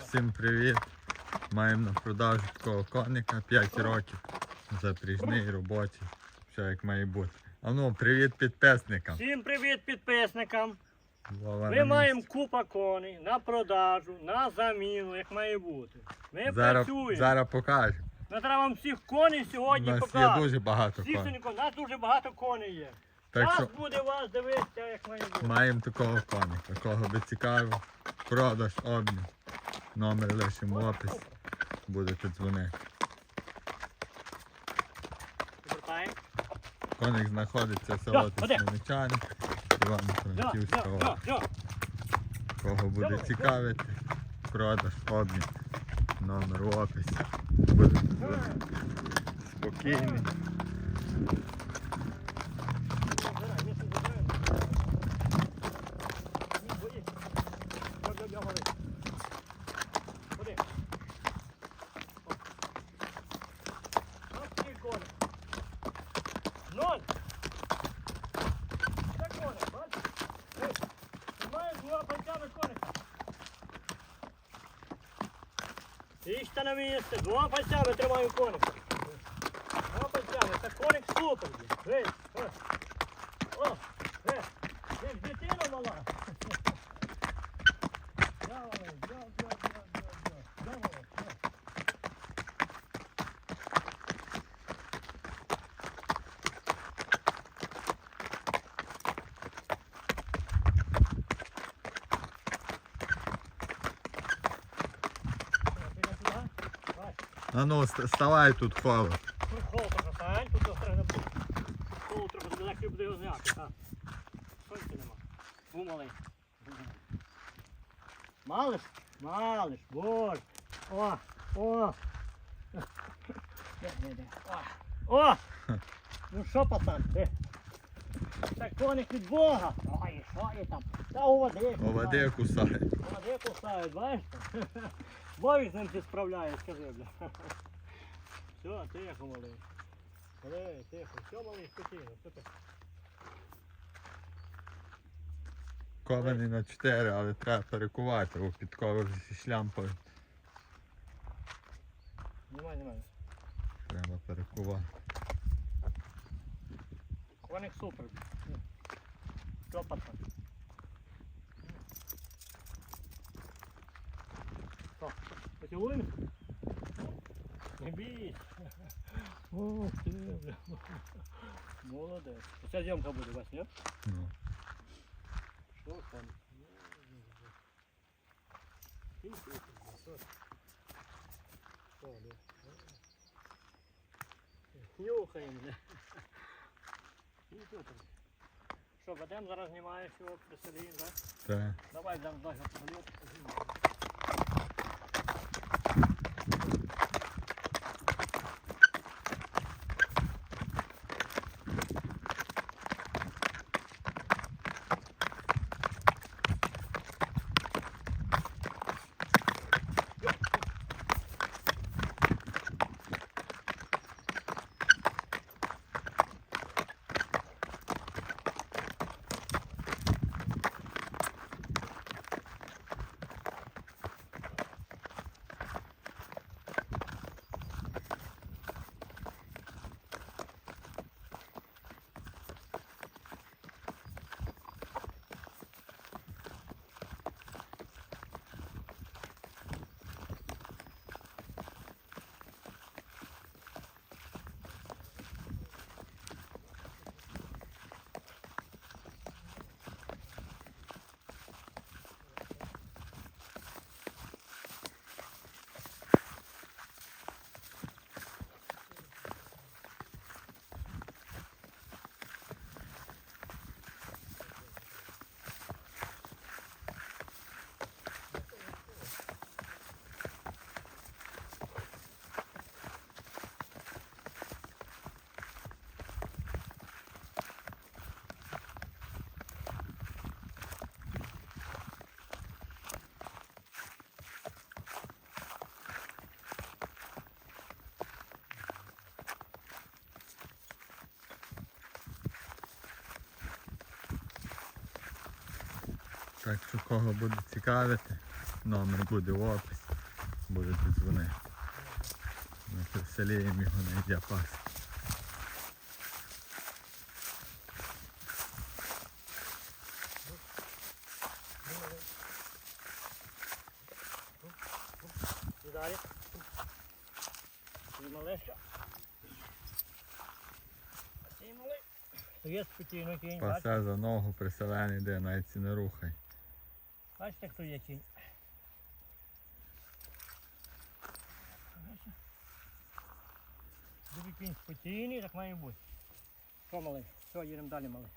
Всім привіт! Маємо на продажу такого коника 5 років. Запріжний робочий. Все як має бути. А ну, привіт підписникам. Всім привіт підписникам. Ми на маємо місці. купа коней на продажу, на заміну, як має бути. Ми Зараз, працюємо. зараз покажу. Ми треба вам всіх коней У сьогодні нас є показати. дуже багато Всіх коней. сьогодні, у нас дуже багато коней є. Так що буде вас дивитися, як має бути. маємо такого коника. Кого би цікаво, продаж, обмін. Номер лишимо в описі. Будете дзвонити. Коник знаходиться в село ходи. Івано-Франківська область. йо, йо. Кого буде цікавити, продаж, обмін. Номер в описі. Буде спокійний. Забирай, місце забирай. Ні, бої. Йо, йо, йо, гони. Ходи. О. Ось такий коник. Ноль. Це коник, бачиш? Ей, Тримає двома пальцями коника. Річте на місце, двома пальцями тримаю коник. Двома пальцями, це коник супер. блін. Ей, ей. О, е, як дитина мала. Давай, давай, давай, давай, давай, давай. Підемо туди. Давай. А ну, ст- ставай тут. Ну, холод трохи стань, тут треба буде. Холод трохи тобі легше буде його зняти. Сонця нема. Був малий. Малиш? Малиш, боже. О, о. Де, де, де. О, о. Ну що, пацан, ти? Це коник від Бога. Ой, що є там? Та у води. Овади кусає. У води кусають, бачиш? Бовік з ним ти справляє, скажи, бля. Все, тихо, малий. Малий, тихо. Все, малий, спокійно. Все так. Кований на 4, але треба перекувати, бо підкови зі шлямкою. Немає, немає. Треба перекувати. Коник супер. Все, пацан. Що, поцілуємо? Не бійся. О, ти, бля. Молодець. Оця зйомка буде, Вась, ні? Ну. Що там? Кінь супер, бля, що? Ведемо, зараз знімаєш його приселі, так? Так. Давай дам догляд Так що кого буде цікавити, номер буде в описі. Будете дзвонити. Ми приселіємо його на діапаз. І далі. І. І малий. Стоїть спокійно кінь, бачите? Пасе за ногу приселений, де навіть не рухай. Бачите, хто є кінь. Бачите? Кінь спокійний, так має бути. Що малий? Що, їдемо далі, малий?